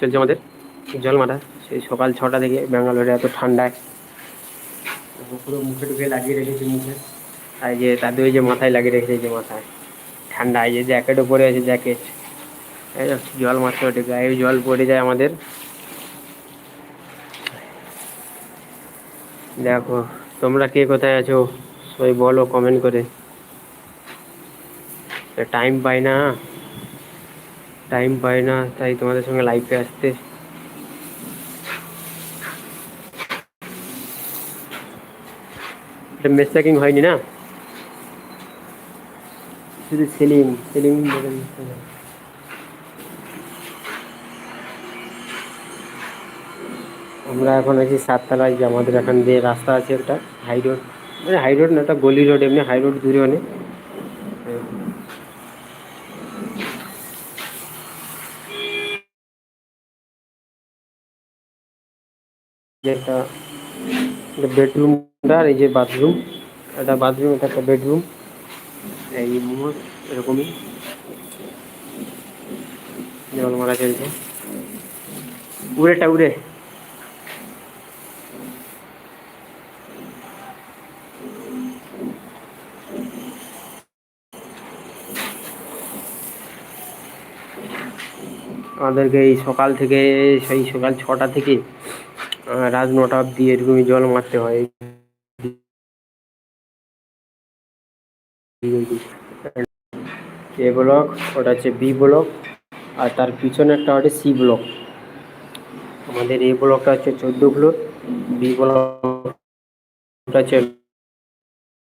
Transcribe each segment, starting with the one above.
চলছে আমাদের? জল মারা সেই সকাল ছটা থেকে ব্যাঙ্গালোরে এত ঠান্ডায়। পুরো মুখে টুখে লাগিয়ে রেখেছি মুখে। আর যে দাদু ওই যে মাথায় লাগিয়ে রেখেছে যে মাথায়। ঠান্ডা যে জ্যাকেটও পরে আছে জ্যাকেট। জল মারতে ওঠে, গায়ে জল পড়ে যায় আমাদের। দেখো, তোমরা কে কোথায় আছো? সবাই বলো কমেন্ট করে। টাইম পাই না। টাইম পাই না, তাই তোমাদের সঙ্গে লাইভে আসতে। মেস প্যাকিং হয়নি না? শুধু সেলিং সেলিং আমরা এখন আছি সাততলায়, যে আমাদের এখান দিয়ে রাস্তা আছে একটা হাই রোড মানে হাই রোড না একটা গলি রোড এমনি হাই রোড দূরে অনেক। একটা বেডরুমটা আর এই যে বাথরুম একটা বাথরুম এটা একটা বেডরুম এই মোমো এরকমই। জল মারা চলছে উড়েটা উড়ে। আমাদেরকে এই সকাল থেকে, সেই সকাল ছটা থেকে রাত নটা অব্দি এরকমই জল মারতে হয়। এ ব্লক ওটা হচ্ছে বি ব্লক আর তার পিছনে একটা হচ্ছে সি ব্লক আমাদের এ ব্লকটা হচ্ছে চোদ্দ ফ্লোর বি ব্লকটা হচ্ছে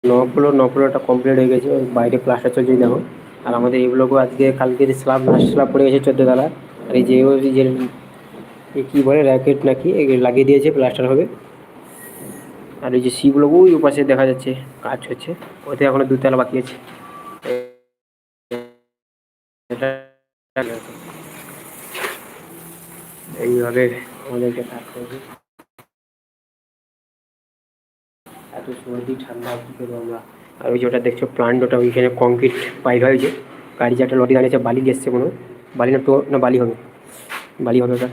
ন ফ্লোর ন ফ্লোরটা কমপ্লিট হয়ে গেছে। বাইরে প্লাস্টার চলছে দেখো। আর আমাদের এই ব্লকও আজকে কালকে স্ল্যাব স্ল্যাব পড়ে গেছে চোদ্দ তলা আর এই যে কী বলে, র্যাকেট নাকি? লাগিয়ে দিয়েছে, প্লাস্টার হবে। আর এই যে সি ব্লক ওই পাশে দেখা যাচ্ছে, কাজ হচ্ছে। ওতে এখনও দুতলা বাকি আছে। এইভাবে আমাদেরকে থাকতে হবে এত সর্দি, ঠান্ডা, কী করব আমরা? আর ওই যে ওটা দেখছ প্লান্ট ওটা ওইখানে কংক্রিট পাইপ হয়েছে গাড়ি যে একটা লরি দাঁড়িয়েছে বালি এসছে কোনো। বালি না টো, না বালি হবে। বালি হবে ওটা।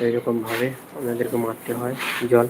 এইরকমভাবে আমাদেরকে মারতে হয় জল।